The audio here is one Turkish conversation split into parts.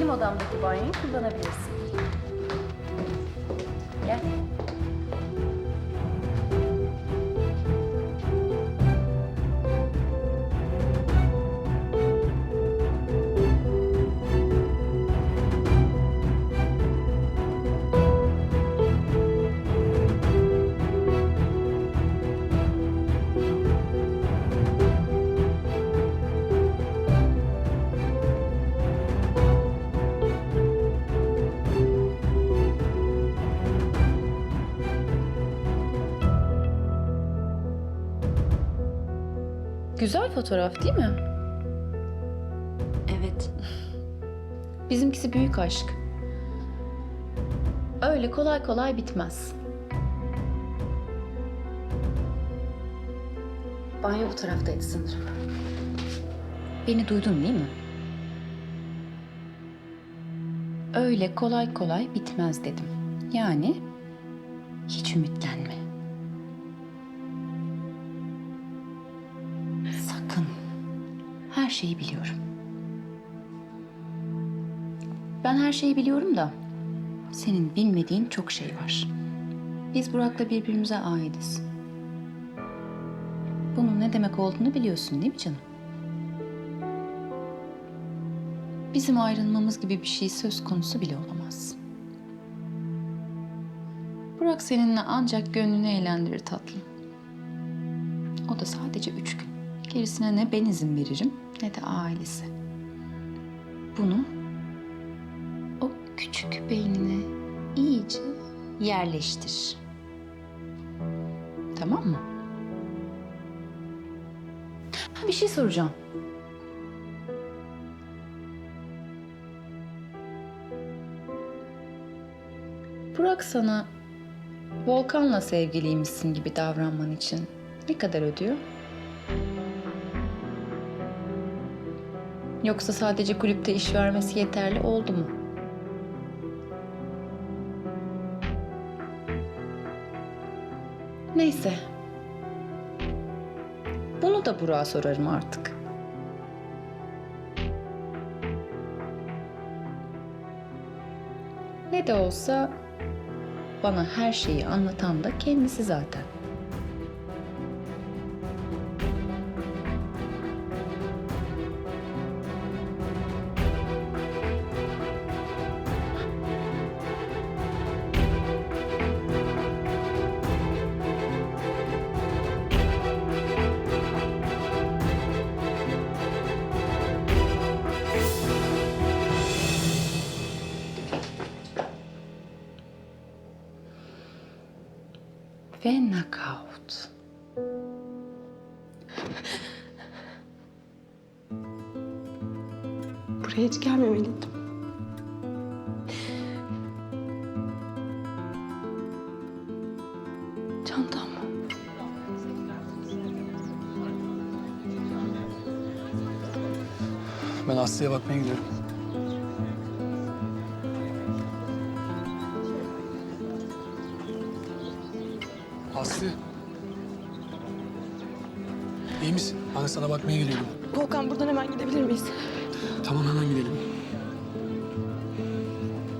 benim odamdaki banyoyu kullanabilirsin. Gel. Güzel fotoğraf değil mi? Evet. Bizimkisi büyük aşk. Öyle kolay kolay bitmez. Banyo bu taraftaydı sanırım. Beni duydun değil mi? Öyle kolay kolay bitmez dedim. Yani hiç ümitlenme. Her şeyi biliyorum. Ben her şeyi biliyorum da senin bilmediğin çok şey var. Biz Burak'la birbirimize aitiz. Bunun ne demek olduğunu biliyorsun değil mi canım? Bizim ayrılmamız gibi bir şey söz konusu bile olamaz. Burak seninle ancak gönlünü eğlendirir tatlım. O da sadece üç gün. Gerisine ne ben izin veririm ne de ailesi. Bunu o küçük beynine iyice yerleştir. Tamam mı? Ha, bir şey soracağım. Burak sana Volkan'la sevgiliymişsin gibi davranman için ne kadar ödüyor? Yoksa sadece kulüpte iş vermesi yeterli oldu mu? Neyse. Bunu da Burak'a sorarım artık. Ne de olsa bana her şeyi anlatan da kendisi zaten. Ve knockout. Buraya hiç gelmemeliydim. Çantam. Ben Aslı'ya bakmaya gidiyorum. Aslı. İyi misin? Ben sana bakmaya geliyorum. Volkan buradan hemen gidebilir miyiz? Tamam hemen gidelim.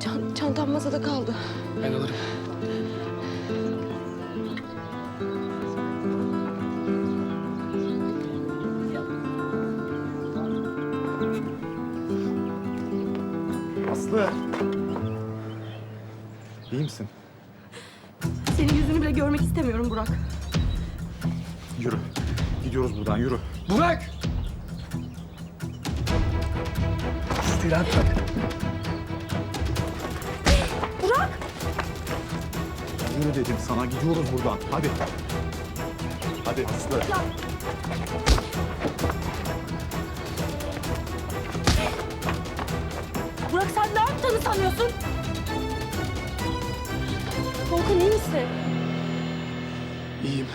Çan- çantam masada kaldı. Ben alırım. Aslı. İyi misin? Bile görmek istemiyorum Burak. Yürü. Gidiyoruz buradan yürü. Burak! İstirahat bırak. Yürü dedim sana gidiyoruz buradan. Hadi. Hadi Aslı. Burak sen ne yaptığını sanıyorsun? Volkan iyi misin? İyiyim.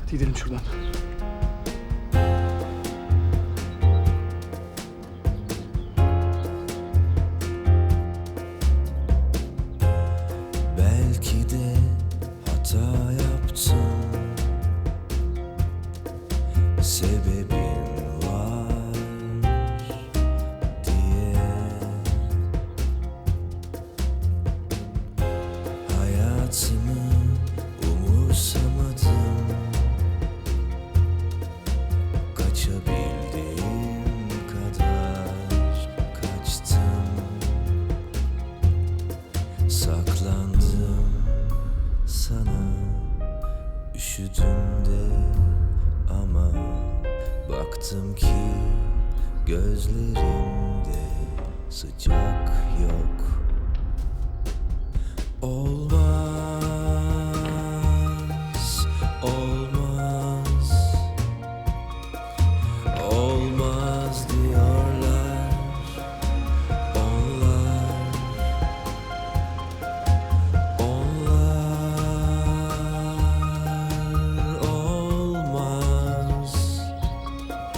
Hadi gidelim şuradan. Belki de hata yaptım Sebebim Üşüdüm de ama baktım ki gözlerinde sıcak yok. Olmaz